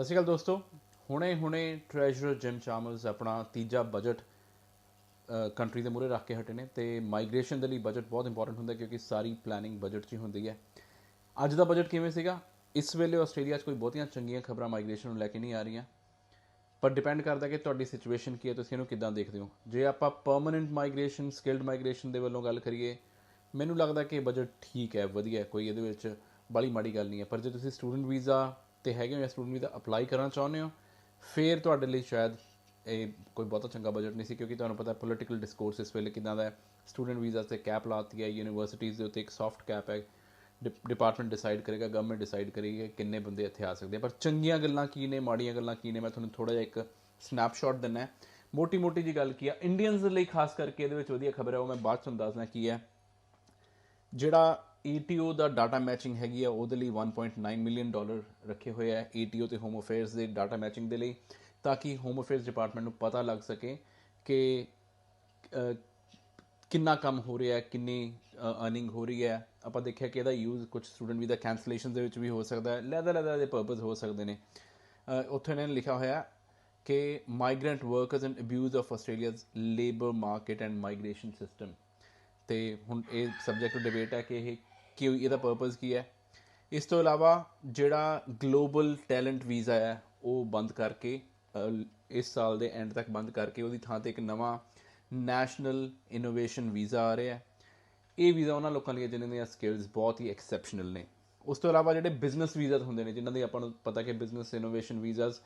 ਸਤਿ ਸ਼੍ਰੀ ਅਕਾਲ ਦੋਸਤੋ। ਹੁਣੇ ਹੁਣੇ ਟ੍ਰੈਜਰਰ ਜਿਮ ਚਾਮਰਸ ਆਪਣਾ ਤੀਜਾ ਬਜਟ ਕੰਟਰੀ ਦੇ ਮੂਹਰੇ ਰੱਖ ਕੇ ਹਟੇ ਨੇ ਤੇ ਮਾਈਗ੍ਰੇਸ਼ਨ ਦੇ ਲਈ ਬਜਟ ਬਹੁਤ ਇੰਪੋਰਟੈਂਟ ਹੁੰਦਾ ਕਿਉਂਕਿ ਸਾਰੀ ਪਲੈਨਿੰਗ ਬਜਟ 'ਚ ਹੀ ਹੁੰਦੀ ਹੈ। ਅੱਜ ਦਾ ਬਜਟ ਕਿਵੇਂ ਸੀਗਾ? ਇਸ ਵੇਲੇ ਆਸਟ੍ਰੇਲੀਆ 'ਚ ਕੋਈ ਬਹੁਤੀਆਂ ਚੰਗੀਆਂ ਖਬਰਾਂ ਮਾਈਗ੍ਰੇਸ਼ਨ ਨੂੰ ਲੈ ਕੇ ਨਹੀਂ ਆ ਰਹੀਆਂ। ਪਰ ਡਿਪੈਂਡ ਕਰਦਾ ਕਿ ਤੁਹਾਡੀ ਸਿਚੁਏਸ਼ਨ ਕੀ ਹੈ, ਤੁਸੀਂ ਇਹਨੂੰ ਕਿੱਦਾਂ ਦੇਖਦੇ ਹੋ? ਜੇ ਆਪਾਂ ਪਰਮਨੈਂਟ ਮਾਈਗ੍ਰੇਸ਼ਨ ਸਕਿਲਡ ਮਾਈਗ੍ਰੇਸ਼ਨ ਦੇ ਵੱਲੋਂ ਗੱਲ ਕਰੀਏ, ਮੈਨੂੰ ਲੱਗਦਾ ਕਿ ਬਜਟ ਠੀਕ ਹੈ, ਵਧੀਆ ਕੋਈ ਇਹਦੇ ਵਿੱਚ ਬੜੀ ਮਾੜੀ ਗੱਲ ਨਹੀਂ ਹੈ। ਪਰ ਜੇ ਤੁਸੀਂ ਸਟੂਡੈਂਟ ਵੀਜ਼ਾ ਤੇ ਹੈਗੇ ਹੋ ਜਾਂ ਸਟੂਡੈਂਟ ਵੀਜ਼ਾ ਅਪਲਾਈ ਕਰਨਾ ਚਾਹੁੰਦੇ ਹੋ, ਫਿਰ ਤੁਹਾਡੇ ਲਈ ਸ਼ਾਇਦ ਇਹ ਕੋਈ ਬਹੁਤਾ ਚੰਗਾ ਬਜਟ ਨਹੀਂ ਸੀ, ਕਿਉਂਕਿ ਤੁਹਾਨੂੰ ਪਤਾ ਪੋਲੀਟੀਕਲ ਡਿਸਕੋਰਸ ਇਸ ਵੇਲੇ ਕਿਦਾਂ ਦਾ ਹੈ। ਸਟੂਡੈਂਟ ਵੀਜ਼ਾ ਤੇ ਕੈਪ ਲਾਤੀ ਹੈ ਯੂਨੀਵਰਸਿਟੀਜ਼ ਦੇ ਉੱਤੇ ਇੱਕ ਸੌਫਟ ਕੈਪ ਹੈ। ਡਿਪਾਰਟਮੈਂਟ ਡਿਸਾਈਡ ਕਰੇਗਾ ਗਵਰਨਮੈਂਟ ਡਿਸਾਈਡ ਕਰੇਗੀ ਕਿੰਨੇ ਬੰਦੇ ਇੱਥੇ ਆ ਸਕਦੇ ਪਰ ਚੰਗੀਆਂ ਗੱਲਾਂ ਕੀ ਨੇ, ਮਾੜੀਆਂ ਗੱਲਾਂ ਕੀ ਨੇ, ਮੈਂ ਤੁਹਾਨੂੰ ਥੋੜਾ ਜਿਹਾ ਇੱਕ ਸਨੈਪਸ਼ਾਟ ਦਿੰਨਾ ਮੋਟੀ ਮੋਟੀ ਜੀ ਗੱਲ ਕੀ ਆ ਇੰਡੀਅਨਸ ਦੇ ਲਈ ਖਾਸ ਕਰਕੇ ਇਹਦੇ ਵਿੱਚ ਵਧੀਆ ਖਬਰ ਹੈ, ਉਹ ਮੈਂ ਬਾਅਦ ਚ ਤੁਹਾਨੂੰ ਦੱਸਦਾ ਕੀ ਹੈ। ਜਿਹੜਾ ETO ਦਾ ਡਾਟਾ ਮੈਚਿੰਗ ਹੈਗੀ ਆ, ਉਹਦੇ ਲਈ 1.9 ਮਿਲੀਅਨ ਡਾਲਰ ਰੱਖੇ ਹੋਏ ਆ ETO ਤੇ ਹੋਮ ਅਫੇਅਰਸ ਦੇ ਡਾਟਾ ਮੈਚਿੰਗ ਦੇ ਲਈ, ਤਾਂ ਕਿ ਹੋਮ ਅਫੇਅਰਸ ਡਿਪਾਰਟਮੈਂਟ ਨੂੰ ਪਤਾ ਲੱਗ ਸਕੇ ਕਿ ਕਿੰਨਾ ਕੰਮ ਹੋ ਰਿਹਾ ਹੈ ਕਿੰਨੀ ਅਰਨਿੰਗ ਹੋ ਰਹੀ ਹੈ। ਆਪਾਂ ਦੇਖਿਆ ਕਿ ਇਹਦਾ ਯੂਜ਼ ਕੁਝ ਸਟੂਡੈਂਟ ਵੀ ਦਾ ਕੈਂਸਲੇਸ਼ਨ ਦੇ ਵਿੱਚ ਵੀ ਹੋ ਸਕਦਾ ਹੈ, ਲੈਦਾ ਲੈਦਾ ਦੇ ਪਰਪਸ ਹੋ ਸਕਦੇ ਨੇ। ਉੱਥੇ ਇਹਨਾਂ ਨੇ ਲਿਖਿਆ ਹੋਇਆ ਕਿ migrant workers and abuse of Australia's labour market and migration system ਤੇ ਹੁਣ ਇਹ ਸਬਜੈਕਟ ਡਿਬੇਟ ਹੈ ਕਿ ਇਹ ਕਿ ਇਹਦਾ ਪਰਪਸ ਕੀ ਹੈ? ਇਸ ਤੋਂ ਇਲਾਵਾ ਜਿਹੜਾ ਗਲੋਬਲ ਟੈਲੈਂਟ ਵੀਜ਼ਾ ਹੈ, ਉਹ ਬੰਦ ਕਰਕੇ ਇਸ ਸਾਲ ਦੇ ਐਂਡ ਤੱਕ ਬੰਦ ਕਰਕੇ ਉਹਦੀ ਥਾਂ ਤੇ ਇੱਕ ਨਵਾਂ ਨੈਸ਼ਨਲ ਇਨੋਵੇਸ਼ਨ ਵੀਜ਼ਾ ਆ ਰਿਹਾ ਹੈ। ਇਹ ਵੀਜ਼ਾ ਉਹਨਾਂ ਲੋਕਾਂ ਲਈ ਹੈ ਜਿਨ੍ਹਾਂ ਦੀਆਂ ਸਕਿੱਲਸ ਬਹੁਤ ਹੀ ਐਕਸੈਪਸ਼ਨਲ ਨੇ। ਉਸ ਤੋਂ ਇਲਾਵਾ ਜਿਹੜੇ ਬਿਜ਼ਨਸ ਵੀਜ਼ਾਸ ਹੁੰਦੇ ਨੇ, ਜਿਨ੍ਹਾਂ ਦੇ ਆਪਾਂ ਨੂੰ ਪਤਾ ਕਿ business innovation visas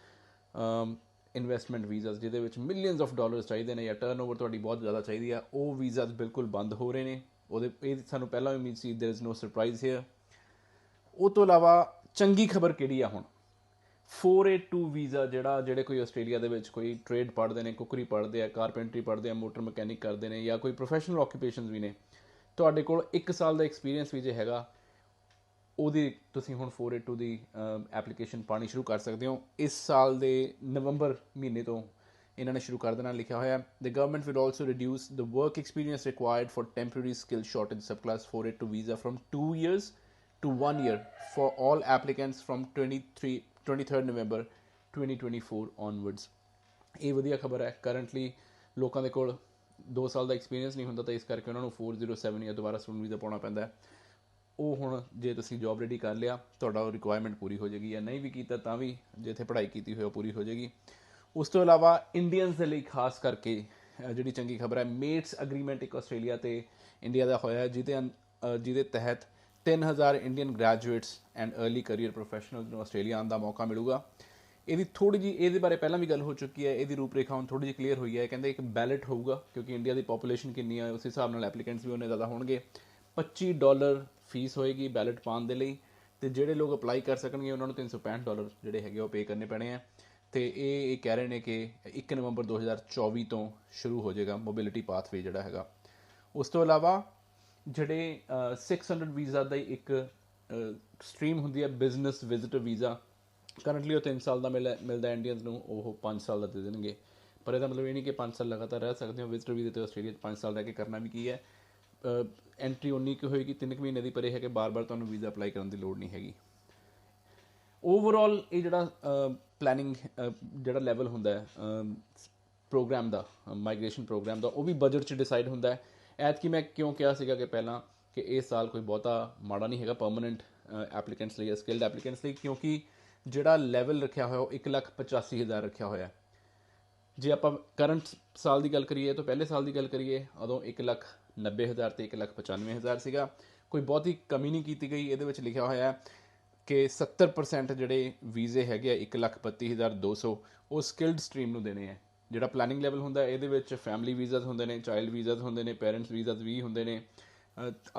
investment visas ਜਿਹਦੇ ਵਿੱਚ ਮਿਲੀਅਨਸ ਆਫ ਡਾਲਰਸ ਚਾਹੀਦੇ ਨੇ ਜਾਂ ਟਰਨਓਵਰ ਤੁਹਾਡੀ ਬਹੁਤ ਜ਼ਿਆਦਾ ਚਾਹੀਦੀ ਆ ਉਹ ਵੀਜ਼ਾਸ ਬਿਲਕੁਲ ਬੰਦ ਹੋ ਰਹੇ ਨੇ ਉਹਦੇ ਇਹ ਸਾਨੂੰ ਪਹਿਲਾਂ ਵੀ ਉਮੀਦ ਸੀ there is no surprise here ਉਹ ਤੋਂ ਇਲਾਵਾ ਚੰਗੀ ਖਬਰ ਕਿਹੜੀ ਆ ਹੁਣ 482 ਵੀਜ਼ਾ ਜਿਹੜਾ ਜਿਹੜੇ ਕੋਈ ਆਸਟ੍ਰੇਲੀਆ ਦੇ ਵਿੱਚ ਕੋਈ ਟ੍ਰੇਡ ਪੜ੍ਹਦੇ ਨੇ ਕੁਕਰੀ ਪੜ੍ਹਦੇ ਆ ਕਾਰਪੈਂਟਰੀ ਪੜ੍ਹਦੇ ਆ ਮੋਟਰ ਮਕੈਨਿਕ ਕਰਦੇ ਨੇ ਜਾਂ ਕੋਈ ਪ੍ਰੋਫੈਸ਼ਨਲ ਆਕੂਪੇਸ਼ਨਸ ਵੀ ਨੇ ਤੁਹਾਡੇ ਕੋਲ 1 ਸਾਲ ਦਾ ਐਕਸਪੀਰੀਅੰਸ ਵੀ ਜੇ ਹੈਗਾ ਉਹਦੀ ਤੁਸੀਂ ਹੁਣ 482 ਦੀ ਐਪਲੀਕੇਸ਼ਨ ਪਾਣੀ ਸ਼ੁਰੂ ਕਰ ਸਕਦੇ ਹੋ ਇਸ ਸਾਲ ਦੇ ਨਵੰਬਰ ਮਹੀਨੇ ਤੋਂ ਇਹਨਾਂ ਨੇ ਸ਼ੁਰੂ ਕਰ ਦੇਣਾ ਲਿਖਿਆ ਹੋਇਆ ਹੈ the government will also reduce the work experience required for temporary skill shortage subclass 482 visa from 2 years to 1 year for all applicants from 23 23 November 2024 onwards ਇਹ ਵਧੀਆ ਖਬਰ ਹੈ ਕਰੰਟਲੀ ਲੋਕਾਂ ਦੇ ਕੋਲ 2 ਸਾਲ ਦਾ ਐਕਸਪੀਰੀਅੰਸ ਨਹੀਂ ਹੁੰਦਾ ਤਾਂ ਇਸ ਕਰਕੇ ਉਹਨਾਂ ਨੂੰ 407 ਜਾਂ ਦੁਬਾਰਾ ਸਟੂਡੈਂਟ ਵੀਜ਼ਾ ਪਾਉਣਾ ਪੈਂਦਾ ਹੈ ਉਹ ਹੁਣ ਜੇ ਤੁਸੀਂ ਜੌਬ ਰੈਡੀ ਕਰ ਲਿਆ, ਤੁਹਾਡਾ ਉਹ ਰਿਕੁਆਇਰਮੈਂਟ ਪੂਰੀ ਹੋ ਜਾਏਗੀ ਜਾਂ ਨਹੀਂ ਵੀ ਕੀਤਾ ਤਾਂ ਵੀ ਜੇ ਇੱਥੇ ਪੜ੍ਹਾਈ ਕੀਤੀ ਹੋਈ ਉਹ ਪੂਰੀ ਹੋ ਜਾਏਗੀ। ਉਸ ਤੋਂ ਇਲਾਵਾ ਇੰਡੀਅਨਸ ਦੇ ਲਈ ਖਾਸ ਕਰਕੇ ਜਿਹੜੀ ਚੰਗੀ ਖਬਰ ਹੈ ਮੇਟਸ ਅਗਰੀਮੈਂਟ ਇੱਕ ਆਸਟ੍ਰੇਲੀਆ ਤੇ ਇੰਡੀਆ ਦਾ ਹੋਇਆ ਜਿਹਦੇ ਅੰ- ਜਿਹਦੇ ਤਹਿਤ 3000 Indian graduates and early career professionals ਨੂੰ ਆਸਟ੍ਰੇਲੀਆ ਆਉਣ ਦਾ ਮੌਕਾ ਮਿਲੂਗਾ। ਇਹਦੀ ਥੋੜੀ ਜੀ ਇਹਦੇ ਬਾਰੇ ਪਹਿਲਾਂ ਵੀ ਗੱਲ ਹੋ ਚੁੱਕੀ ਹੈ, ਇਹਦੀ ਰੂਪਰੇਖਾ ਹੁਣ ਥੋੜੀ ਜਿਹੀ ਕਲੀਅਰ ਹੋਈ ਹੈ। ਕਹਿੰਦੇ ਇੱਕ ਬੈਲਟ ਹੋਊਗਾ, ਕਿਉਂਕਿ ਇੰਡੀਆ ਦੀ ਪੋਪੂਲੇਸ਼ਨ ਕਿੰਨੀ ਹੈ ਉਸ ਹਿਸਾਬ ਨਾਲ ਐਪਲੀਕੈਂਟਸ ਵੀ ਉਹਨੇ ਜ਼ਿਆਦਾ ਹੋਣਗੇ। 25 ਡਾਲਰ ਫੀਸ ਹੋਏਗੀ ਬੈਲਟ ਪਾਉਣ ਦੇ ਲਈ ਤੇ ਜਿਹੜੇ ਲੋਕ ਅਪਲਾਈ ਕਰ ਸਕਣਗੇ ਉਹਨਾਂ ਨੂੰ 365 ਡਾਲਰ ਜਿਹੜੇ ਹੈਗੇ ਉਹ ਪੇ ਕਰਨੇ ਪੈਣੇ ਆ। ਤੇ ਇਹ ਇਹ ਕਹਿ ਰਹੇ ਨੇ ਕਿ 1 ਨਵੰਬਰ 2024 ਤੋਂ ਸ਼ੁਰੂ ਹੋ ਜਾਏਗਾ ਮੋਬਿਲਿਟੀ ਪਾਥਵੇ ਜਿਹੜਾ ਹੈਗਾ। ਉਸ ਤੋਂ ਇਲਾਵਾ ਜਿਹੜੇ ਅਹ, 600 ਵੀਜ਼ਾ ਦਾ ਹੀ ਇੱਕ ਸਟਰੀਮ ਹੁੰਦੀ ਹੈ ਬਿਜ਼ਨਸ ਵਿਜ਼ਿਟਰ ਵੀਜ਼ਾ। ਕਰੰਟਲੀ ਉਹ 3 ਸਾਲ ਦਾ ਮਿਲ- ਮਿਲਦਾ ਇੰਡੀਅਨਸ ਨੂੰ ਉਹ 5 ਸਾਲ ਦਾ ਦੇ ਦੇਣਗੇ। ਪਰ ਇਹਦਾ ਮਤਲਬ ਇਹ ਨਹੀਂ ਕਿ 5 ਸਾਲ ਲਗਾਤਾਰ ਰਹਿ ਸਕਦੇ ਹੋ ਵਿਜ਼ਿਟਰ ਵੀਜ਼ੇ ਤੇ ਆਸਟ੍ਰੇਲੀਆ 'ਚ 5 ਸਾਲ ਰਹਿ ਕੇ ਕਰਨਾ ਵੀ ਕੀ ਹੈ। ਐਂਟਰੀ ਉਨੀ ਕਿ ਹੋਏਗੀ 3 ਮਹੀਨੇ ਦੀ, ਪਰ ਇਹ ਹੈ ਕਿ ਬਾਰ-ਬਾਰ ਤੁਹਾਨੂੰ ਵੀਜ਼ਾ ਅਪਲਾਈ ਕਰਨ ਦੀ ਲੋੜ ਨਹੀਂ ਹੈਗੀ। ਓਵਰਆਲ ਇਹ ਜਿਹੜਾ ਪਲੈਨਿੰਗ ਜਿਹੜਾ ਲੈਵਲ ਹੁੰਦਾ ਹੈ ਪ੍ਰੋਗਰਾਮ ਦਾ ਮਾਈਗ੍ਰੇਸ਼ਨ ਪ੍ਰੋਗਰਾਮ ਦਾ, ਉਹ ਵੀ ਬਜਟ 'ਚ ਡਿਸਾਈਡ ਹੁੰਦਾ ਹੈ। ਐਤਕੀ ਮੈਂ ਕਿਉਂ ਕਿਹਾ ਸੀਗਾ ਕਿ ਪਹਿਲਾਂ ਕਿ ਇਹ ਸਾਲ ਕੋਈ ਬਹੁਤਾ ਮਾੜਾ ਨਹੀਂ ਹੈਗਾ ਪਰਮਨੈਂਟ ਐਪਲੀਕੈਂਟਸ ਲਈ ਜਾਂ ਸਕਿਲਡ ਐਪਲੀਕੈਂਟਸ ਲਈ, ਕਿਉਂਕਿ ਜਿਹੜਾ ਲੈਵਲ ਰੱਖਿਆ ਹੋਇਆ, ਉਹ 185000 ਰੱਖਿਆ ਹੋਇਆ ਹੈ। ਜੇ ਆਪਾਂ ਕਰੰਟ ਸਾਲ ਦੀ ਗੱਲ ਕਰੀਏ ਤਾਂ ਪਹਿਲੇ ਸਾਲ ਦੀ ਗੱਲ ਕਰੀਏ, ਉਦੋਂ 190000 ਤੇ 195000 ਸੀਗਾ। ਕੋਈ ਬਹੁਤੀ ਕਮੀ ਨਹੀਂ ਕੀਤੀ ਗਈ। ਇਹਦੇ ਵਿੱਚ ਲਿਖਿਆ ਹੋਇਆ ਹੈ ਕਿ 70% ਜਿਹੜੇ ਵੀਜ਼ੇ ਹੈਗੇ ਆ 132200 ਉਹ ਸਕਿਲਡ ਸਟਰੀਮ ਨੂੰ ਦੇਣੇ ਆ। ਜਿਹੜਾ ਪਲੈਨਿੰਗ ਲੈਵਲ ਹੁੰਦਾ, ਇਹਦੇ ਵਿੱਚ ਫੈਮਿਲੀ ਵੀਜ਼ਾਸ ਹੁੰਦੇ ਨੇ ਚਾਈਲਡ ਵੀਜ਼ਾਸ ਹੁੰਦੇ ਨੇ ਪੇਰੈਂਟਸ ਵੀਜ਼ਾਸ ਵੀ ਹੁੰਦੇ ਨੇ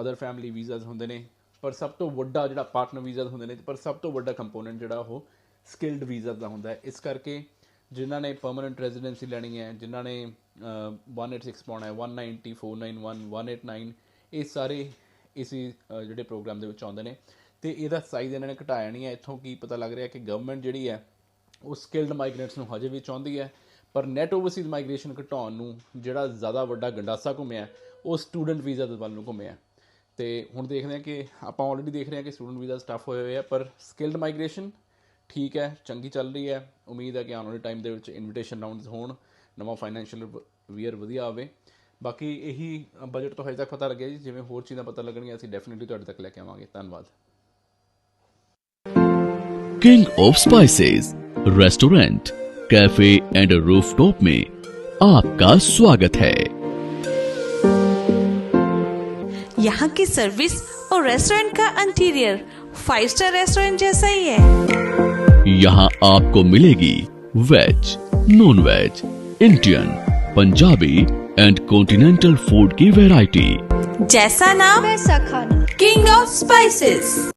ਅਦਰ ਫੈਮਿਲੀ ਵੀਜ਼ਾਸ ਹੁੰਦੇ ਨੇ। ਪਰ ਸਭ ਤੋਂ ਵੱਡਾ ਜਿਹੜਾ ਪਾਰਟਨਰ ਵੀਜ਼ਾਸ ਹੁੰਦੇ ਨੇ ਪਰ ਸਭ ਤੋਂ ਵੱਡਾ ਕੰਪੋਨੈਂਟ ਜਿਹੜਾ ਉਹ ਸਕਿਲਡ ਵੀਜ਼ਾਸ ਦਾ ਹੁੰਦਾ ਹੈ। ਇਸ ਕਰਕੇ ਜਿਨ੍ਹਾਂ ਨੇ ਪਰਮਨੈਂਟ ਰੈਜ਼ੀਡੈਂਸੀ ਲੈਣੀ ਹੈ ਜਿਨ੍ਹਾਂ ਨੇ ਅਹ, 186 ਪਾਉਣਾ ਹੈ 190 491 189 ਇਹ ਸਾਰੇ ਇਸੇ ਜਿਹੜੇ ਪ੍ਰੋਗਰਾਮ ਦੇ ਵਿੱਚ ਆਉਂਦੇ ਨੇ। ਤੇ ਇਹਦਾ ਸਾਈਜ਼ ਇਹਨਾਂ ਨੇ ਘਟਾਇਆ ਨਹੀਂ ਹੈ। ਇੱਥੋਂ ਕੀ ਪਤਾ ਲੱਗ ਰਿਹਾ ਕਿ ਗਵਰਨਮੈਂਟ ਜਿਹੜੀ ਹੈ ਉਹ ਸਕਿਲਡ ਮਾਈਗ੍ਰੈਂਟਸ ਨੂੰ ਹਜੇ ਵੀ ਚਾਹੁੰਦੀ ਹੈ ਪਰ ਨੈਟ ਓਵਰਸੀਜ਼ ਮਾਈਗ੍ਰੇਸ਼ਨ ਘਟਾਉਣ ਨੂੰ ਜਿਹੜਾ ਜ਼ਿਆਦਾ ਵੱਡਾ ਗੰਡਾਸਾ ਘੁੰਮਿਆ ਉਹ ਸਟੂਡੈਂਟ ਵੀਜ਼ਾ ਦੇ ਵੱਲ ਨੂੰ ਘੁੰਮਿਆ ਤੇ ਹੁਣ ਦੇਖਦੇ ਹਾਂ ਕਿ ਆਪਾਂ ਆਲਰੇਡੀ ਦੇਖ ਰਹੇ ਹਾਂ ਕਿ ਸਟੂਡੈਂਟ ਵੀਜ਼ਾ ਸਟਫ ਹੋਏ ਹੋਏ ਆ ਪਰ ਸਕਿਲਡ ਮਾਈਗ੍ਰੇਸ਼ਨ ਠੀਕ ਹੈ ਚੰਗੀ ਚੱਲ ਰਹੀ ਹੈ ਉਮੀਦ ਹੈ ਕਿ ਆਉਣ ਵਾਲੇ ਟਾਈਮ ਦੇ ਵਿੱਚ ਇਨਵੀਟੇਸ਼ਨ ਰਾਉਂਡਸ ਹੋਣ ਨਵਾਂ ਫਾਈਨੈਂਸ਼ੀਅਲ ਵੀਅਰ ਵਧੀਆ ਆਵੇ ਬਾਕੀ ਇਹੀ ਬਜਟ ਤੋਂ ਹਜੇ ਤੱਕ ਪਤਾ ਲੱਗਿਆ ਜੀ ਜਿਵੇਂ ਹੋਰ ਚੀਜ਼ਾਂ ਪਤਾ ਲੱਗਣਗੀਆਂ ਅਸੀਂ ਡੈਫੀਨਿਟਲੀ ਤੁਹਾਡੇ ਤੱਕ ਲੈ ਕੇ ਆਵਾਂਗੇ ਧੰਨਵਾਦ King of Spices restaurant cafe and rooftop में आपका स्वागत है यहाँ की सर्विस और रेस्टोरेंट का इंटीरियर फाइव स्टार रेस्टोरेंट जैसा ही है यहाँ आपको मिलेगी veg non veg Indian Punjabi and continental food की वैरायटी जैसा नाम वैसा खाना। King of spices